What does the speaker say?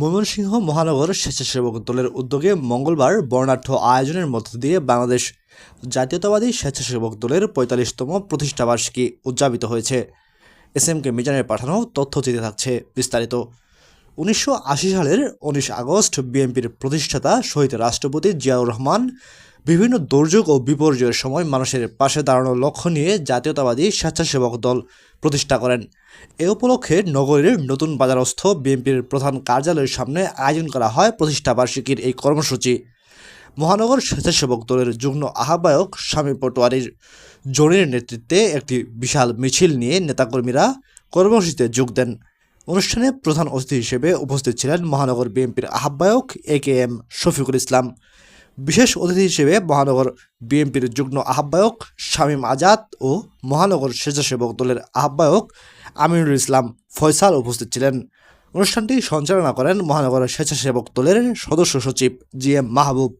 ময়মনসিংহ মহানগর স্বেচ্ছাসেবক দলের উদ্যোগে মঙ্গলবার বর্ণাঢ্য আয়োজনের মধ্য দিয়ে বাংলাদেশ জাতীয়তাবাদী স্বেচ্ছাসেবক দলের পঁয়তাল্লিশতম প্রতিষ্ঠাবার্ষিকী উদযাপিত হয়েছে। এস এম কে মিজানের পাঠানো তথ্যচিত্রে থাকছে বিস্তারিত। উনিশশো আশি সালের উনিশ আগস্ট বিএনপির প্রতিষ্ঠাতা শহীদ রাষ্ট্রপতি জিয়াউর রহমান বিভিন্ন দুর্যোগ ও বিপর্যয়ের সময় মানুষের পাশে দাঁড়ানোর লক্ষ্য নিয়ে জাতীয়তাবাদী স্বেচ্ছাসেবক দল প্রতিষ্ঠা করেন। এ উপলক্ষে নগরীর নতুন বাজারস্থ বিএনপির প্রধান কার্যালয়ের সামনে আয়োজন করা হয় প্রতিষ্ঠাবার্ষিকীর এই কর্মসূচি। মহানগর স্বেচ্ছাসেবক দলের যুগ্ম আহ্বায়ক স্বামী পটোয়ারির জনির নেতৃত্বে একটি বিশাল মিছিল নিয়ে নেতাকর্মীরা কর্মসূচিতে যোগ দেন। অনুষ্ঠানে প্রধান অতিথি হিসেবে উপস্থিত ছিলেন মহানগর বিএনপির আহ্বায়ক এ কে এম শফিকুল ইসলাম। বিশেষ অতিথি হিসেবে মহানগর বিএনপির যুগ্ম আহ্বায়ক শামীম আজাদ ও মহানগর স্বেচ্ছাসেবক দলের আহ্বায়ক আমিনুল ইসলাম ফয়সাল উপস্থিত ছিলেন। অনুষ্ঠানটি সঞ্চালনা করেন মহানগর স্বেচ্ছাসেবক দলের সদস্য সচিব জি এম মাহবুব।